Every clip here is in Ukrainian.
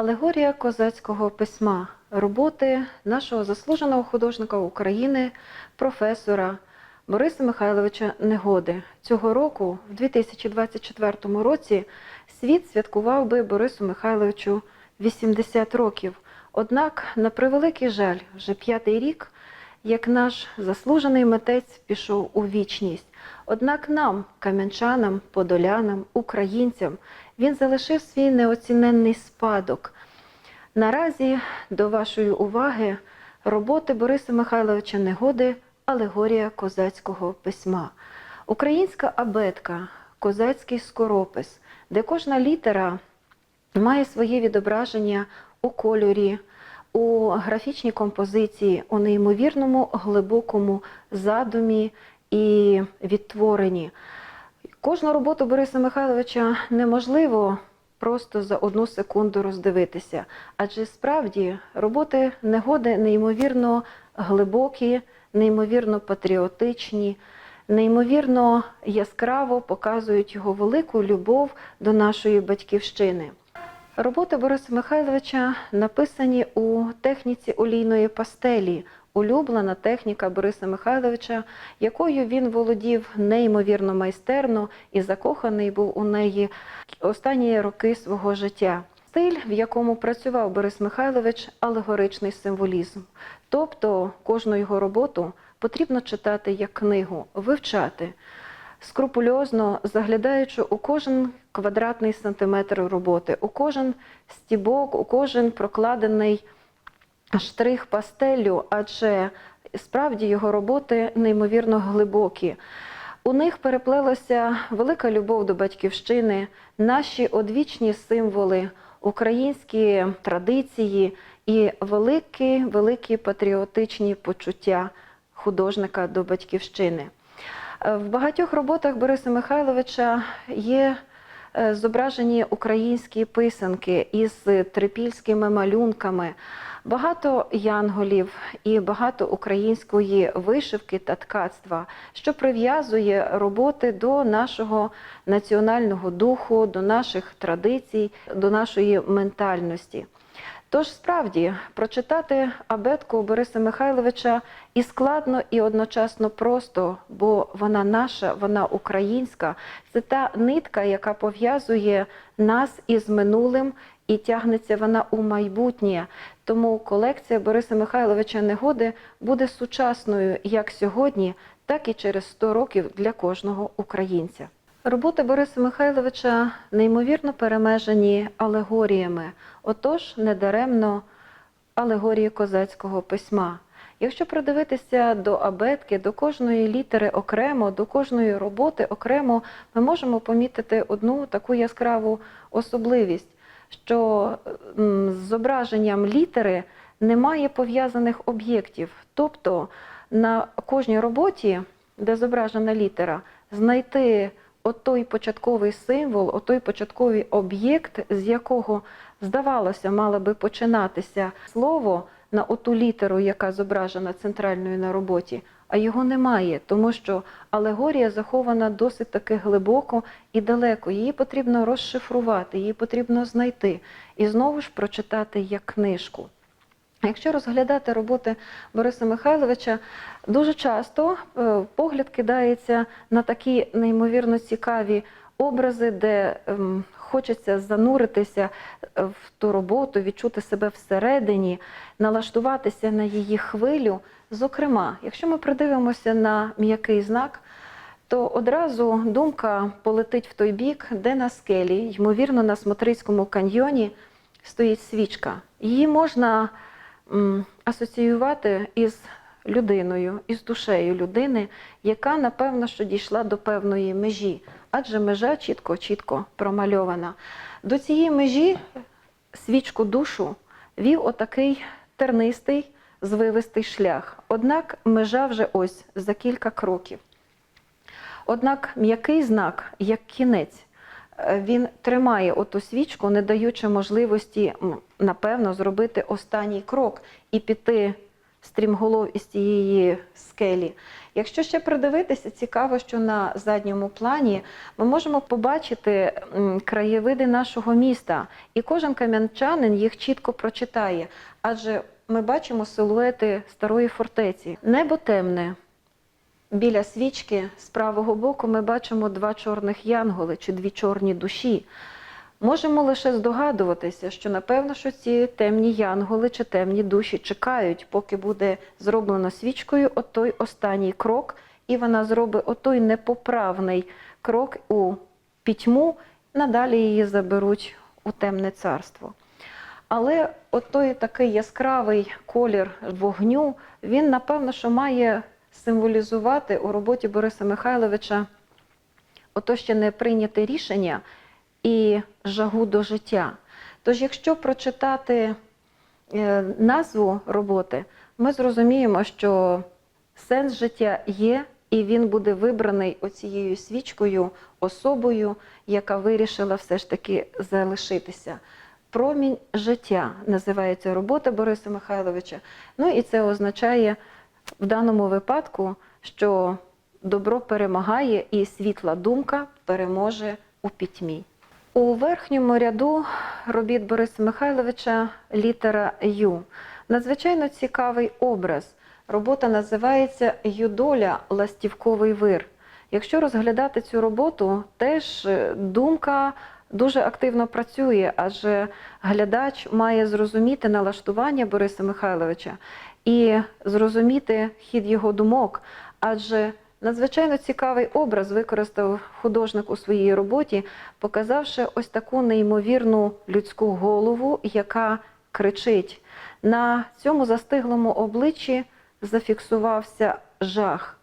Алегорія козацького письма роботи нашого заслуженого художника України, професора Бориса Михайловича Негоди. Цього року, в 2024 році, світ святкував би Борису Михайловичу 80 років. Однак, на превеликий жаль, вже п'ятий рік, як наш заслужений митець пішов у вічність. Однак нам, кам'янчанам, подолянам, українцям, він залишив свій неоціненний спадок. Наразі до вашої уваги роботи Бориса Михайловича Негоди Алегорія козацького письма. Українська абетка, козацький скоропис, де кожна літера має своє відображення у кольорі, у графічній композиції, у неймовірному глибокому задумі і відтворенні. Кожну роботу Бориса Михайловича неможливо просто за одну секунду роздивитися, адже справді роботи негоди неймовірно глибокі, неймовірно патріотичні, неймовірно яскраво показують його велику любов до нашої батьківщини. Роботи Бориса Михайловича написані у техніці олійної пастелі, улюблена техніка Бориса Михайловича, якою він володів неймовірно майстерно і закоханий був у неї останні роки свого життя. Стиль, в якому працював Борис Михайлович, алегоричний символізм. Тобто кожну його роботу потрібно читати як книгу, вивчати скрупульозно заглядаючи у кожен квадратний сантиметр роботи, у кожен стібок, у кожен прокладений штрих пастеллю, адже справді його роботи неймовірно глибокі. У них переплелася велика любов до батьківщини, наші одвічні символи, українські традиції і великі, великі патріотичні почуття художника до батьківщини. В багатьох роботах Бориса Михайловича є е, зображені українські писанки із трипільськими малюнками, багато янголів і багато української вишивки та ткацтва, що прив'язує роботи до нашого національного духу, до наших традицій, до нашої ментальності. Тож справді прочитати абетку Бориса Михайловича і складно, і одночасно просто, бо вона наша, вона українська. Це та нитка, яка пов'язує нас із минулим, і тягнеться вона у майбутнє. Тому колекція Бориса Михайловича Негоди буде сучасною як сьогодні, так і через 100 років для кожного українця. Роботи Бориса Михайловича неймовірно перемежені алегоріями, отож недаремно алегорії козацького письма. Якщо придивитися до абетки, до кожної літери окремо, до кожної роботи окремо, ми можемо помітити одну таку яскраву особливість, що з зображенням літери немає пов'язаних об'єктів. Тобто на кожній роботі, де зображена літера, знайти отой початковий символ, отой початковий об'єкт, з якого, здавалося, мало би починатися слово на оту літеру, яка зображена центральною на роботі, а його немає, тому що алегорія захована досить таки глибоко і далеко. Її потрібно розшифрувати, її потрібно знайти і знову ж прочитати як книжку. Якщо розглядати роботи Бориса Михайловича, дуже часто е, погляд кидається на такі неймовірно цікаві образи, де ем, хочеться зануритися е, в ту роботу, відчути себе всередині, налаштуватися на її хвилю. Зокрема, якщо ми придивимося на м'який знак, то одразу думка полетить в той бік, де на скелі, ймовірно, на Смотрицькому каньйоні стоїть свічка. Її можна асоціювати із людиною, із душею людини, яка, напевно, що дійшла до певної межі, адже межа чітко-чітко промальована. До цієї межі свічку душу вів отакий тернистий, звивистий шлях. Однак межа вже ось за кілька кроків. Однак м'який знак, як кінець, е, він тримає оту свічку, не даючи можливості, напевно, зробити останній крок і піти стрімголов із тієї скелі. Якщо ще придивитися, цікаво, що на задньому плані ми можемо побачити краєвиди нашого міста, і кожен кам'янчанин їх чітко прочитає, адже ми бачимо силуети старої фортеці. Небо темне. Біля свічки з правого боку ми бачимо два чорних янголи чи дві чорні душі. Можемо лише здогадуватися, що напевно, що ці темні янголи чи темні душі чекають, поки буде зроблено свічкою отой останній крок, і вона зробить отой непоправний крок у пітьму, надалі її заберуть у темне царство. Але отой такий яскравий колір вогню, він напевно, що має символізувати у роботі Бориса Михайловича ото ще не прийняте рішення і жагу до життя. Тож, якщо прочитати е, назву роботи, ми зрозуміємо, що сенс життя є, і він буде вибраний оцією свічкою особою, яка вирішила все ж таки залишитися. Промінь життя називається робота Бориса Михайловича. Ну і це означає в даному випадку, що добро перемагає і світла думка переможе у пітьмі. У верхньому ряду робіт Бориса Михайловича літера Ю. Надзвичайно цікавий образ. Робота називається Юдоля Ластівковий вир. Якщо розглядати цю роботу, теж е, думка дуже активно працює, адже глядач має зрозуміти налаштування Бориса Михайловича і зрозуміти хід його думок, адже надзвичайно цікавий образ використав художник у своїй роботі, показавши ось таку неймовірну людську голову, яка кричить. На цьому застиглому обличчі зафіксувався жах,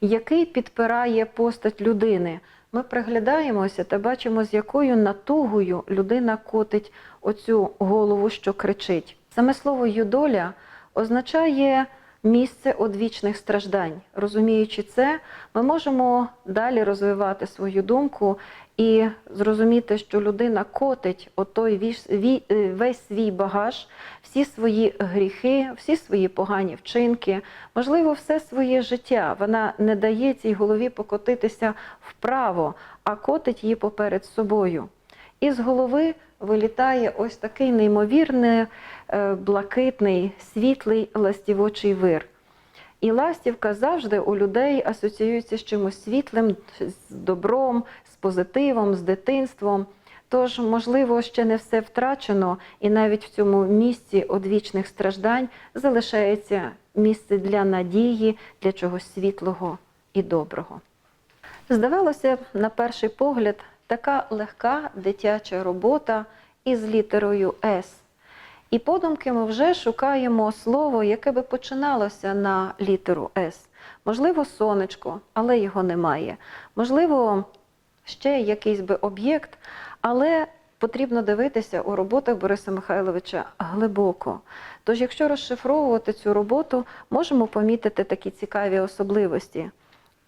який підпирає постать людини. Ми приглядаємося та бачимо, з якою натугою людина котить оцю голову, що кричить. Саме слово юдоля означає місце одвічних страждань. Розуміючи це, ми можемо далі розвивати свою думку і зрозуміти, що людина котить отой е, весь свій багаж, всі свої гріхи, всі свої погані вчинки, можливо, все своє життя. Вона не дає цій голові покотитися вправо, а котить її поперед собою. І з голови вилітає ось такий неймовірний, е, блакитний, світлий ластівочий вир. І ластівка завжди у людей асоціюється з чимось світлим, з добром, з позитивом, з дитинством. Тож, можливо, ще не все втрачено, і навіть в цьому місці одвічних страждань залишається місце для надії, для чогось світлого і доброго. Здавалося, на перший погляд, така легка дитяча робота із літерою С. І подумки ми вже шукаємо слово, яке би починалося на літеру С. Можливо, сонечко, але його немає. Можливо, ще якийсь би об'єкт, але потрібно дивитися у роботах Бориса Михайловича глибоко. Тож, якщо розшифровувати цю роботу, можемо помітити такі цікаві особливості.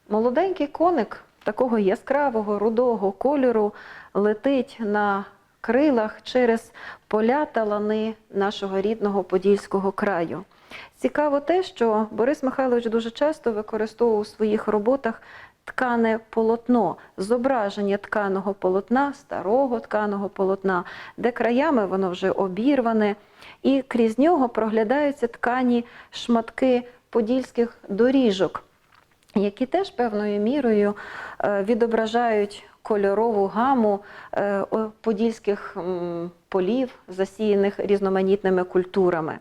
Молоденький коник такого яскравого рудого кольору летить на крилах через поля та лани нашого рідного Подільського краю. Цікаво те, що Борис Михайлович дуже часто використовував у своїх роботах ткане полотно, зображення тканого полотна, старого тканого полотна, де краями воно вже обірване, і крізь нього проглядаються ткані шматки подільських доріжок які теж певною мірою е, відображають кольорову гаму е, подільських полів, засіяних різноманітними культурами.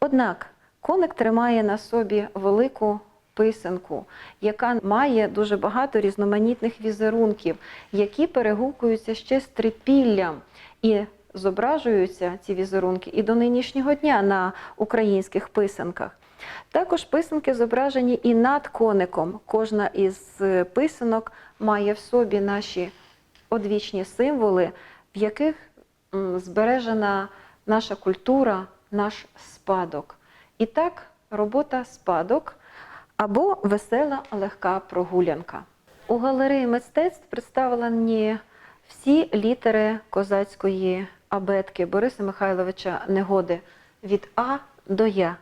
Однак коник тримає на собі велику писанку, яка має дуже багато різноманітних візерунків, які перегукуються ще з трипіллям і зображуються ці візерунки і до нинішнього дня на українських писанках. Також писанки зображені і над коником. Кожна із е, писанок має в собі наші одвічні символи, в яких збережена наша культура, наш спадок. І так, робота спадок або весела легка прогулянка. У галереї мистецтв представлені всі літери козацької абетки Бориса Михайловича Негоди від А до Я.